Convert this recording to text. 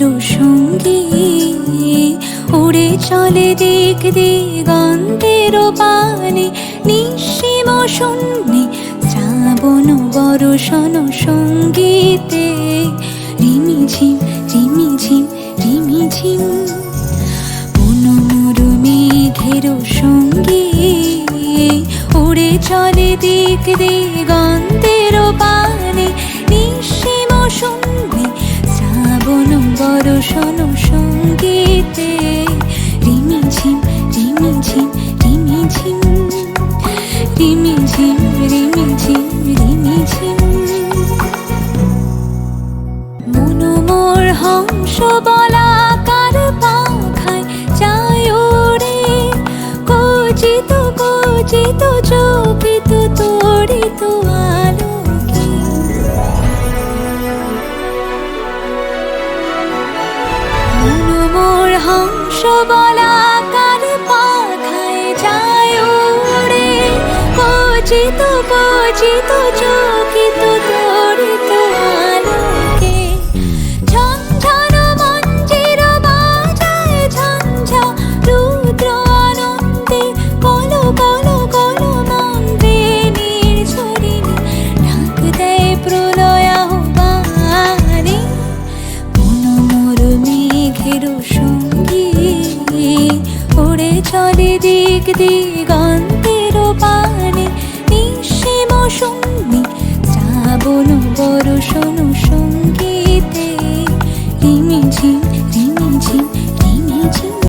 মেরু সঙ্গী। উড়ে চলে দিক দিগন্তের পানে নিঃসীম শূন্যে শ্রাবণ বরষণ সঙ্গীতে। রিমিঝিম রিমিঝিম রিমিঝিম পুনমুরু মেঘের সঙ্গী। উড়ে চলে দিক দিগন্তের পানি বরষণ সঙ্গীতে রিমিঝিম রিমিঝিম রিমিঝিম রিমিঝিম রিমিঝিম রিমিঝিম মনোমোর হংস বলাকার পাখায় যায় ওরে কচিত কচিত চকিত হংস বলাকার পাখায় যায় উড়ে। পচিত পচিত চকিত তড়িত দিক দিগন্তের পানে নিঃসীম শূন্যে শ্রাবণ বরষণ রিমিঝিম